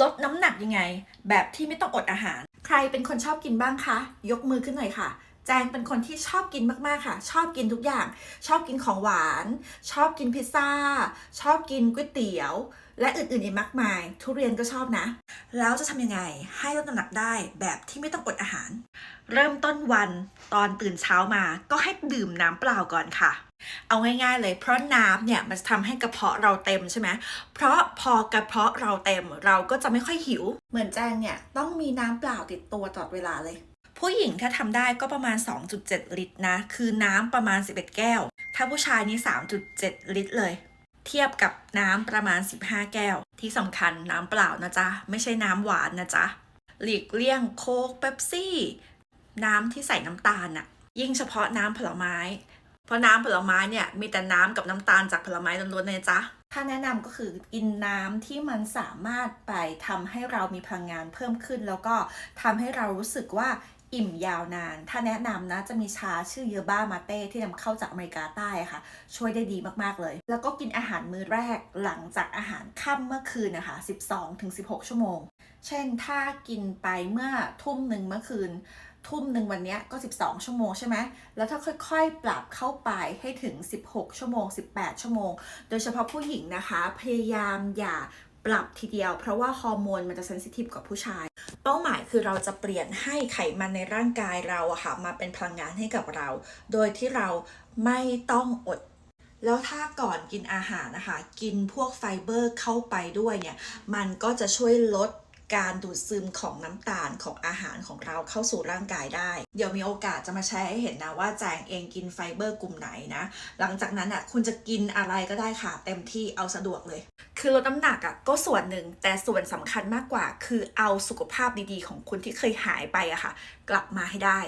ลดน้ำหนักยังไง แบบที่ไม่ต้องอดอาหาร ใครเป็นคนชอบกินบ้างคะ ยกมือขึ้นหน่อยค่ะ แจงเป็นคนที่ชอบกินมากๆค่ะ ชอบกินทุกอย่าง ชอบกินของหวาน ชอบกินพิซซ่า ชอบกินก๋วยเตี๋ยว และอื่นๆอีกมากมาย ทุเรียนก็ชอบนะ แล้วจะทำยังไงให้ลดน้ำหนักได้แบบที่ไม่ต้องอดอาหาร เริ่มต้นวันตอนตื่นเช้ามาก็ให้ดื่มน้ำเปล่าก่อนค่ะ เอาง่ายๆเลย เพราะน้ำเนี่ยมันทำให้กระเพาะเราเต็มใช่ไหมเพราะพอกระเพาะเราเต็มเราก็จะไม่ค่อยหิว เหมือนแจงเนี่ยต้องมีน้ำเปล่าติดตัวตลอดเวลาเลย ผู้หญิงถ้าทำได้ก็ประมาณ 2.7 ลิตรนะ คือน้ำประมาณ 11 แก้ว ถ้าผู้ชายนี่ 3.7 ลิตรเลยเทียบกับน้ำประมาณ 15 แก้ว ที่สำคัญน้ำเปล่านะจ๊ะ ไม่ใช่น้ำหวานนะจ๊ะ หลีกเลี่ยงโค้กเป๊ปซี่ น้ำที่ใส่น้ำตาลน่ะยิ่งเฉพาะน้ำผลไม้ เพราะน้ำผลไม้เนี่ยมีแต่น้ำกับน้ำตาลจากผลไม้ล้วนๆเลยจ๊ะถ้าแนะนำก็คือกินน้ำที่มันสามารถไปทำให้เรามีพลังงานเพิ่มขึ้น แล้วก็ทำให้เรารู้สึกว่าอิ่มยาวนาน ถ้าแนะนำนะจะมีชาชื่อเยอบ้ามาเต้ที่นำเข้าจากอเมริกาใต้ค่ะ ช่วยได้ดีมาก ๆ เลย แล้วก็กินอาหารมื้อแรกหลังจากอาหารค่ำเมื่อคืนนะคะ 12-16 ชั่วโมง เช่นถ้ากินไปเมื่อทุ่มหนึ่งเมื่อคืน ทุ่มหนึ่งวันเนี้ยก็ 12 ชั่วโมงใช่ไหม แล้วถ้าค่อยๆ ปรับเข้าไปให้ถึง 16 ชั่วโมง 18 ชั่วโมง โดยเฉพาะผู้หญิงนะคะ พยายามอย่าปรับทีเดียว เพราะว่าฮอร์โมนมันจะเซนซิทีฟกว่าผู้ชาย เป้าหมายคือเราจะเปลี่ยนให้ไขมันในร่างกายเราอะค่ะมาเป็นพลังงานให้กับเรา โดยที่เราไม่ต้องอดแล้วถ้าก่อนกินอาหารนะคะ กินพวกไฟเบอร์เข้าไปด้วยเนี่ย มันก็จะช่วยลด การดูดซึมของน้ำตาลของอาหารของเราเข้าสู่ร่างกายได้ เดี๋ยวมีโอกาสจะมาแชร์ให้เห็นนะว่าแจงเองกินไฟเบอร์กลุ่มไหนนะ หลังจากนั้นอะคุณจะกินอะไรก็ได้ค่ะ เต็มที่เอาสะดวกเลย คือลดน้ำหนักอะก็ส่วนหนึ่งแต่ส่วนสำคัญมากกว่า คือเอาสุขภาพดีๆ ของคุณที่เคยหายไปอะค่ะ กลับมาให้ได้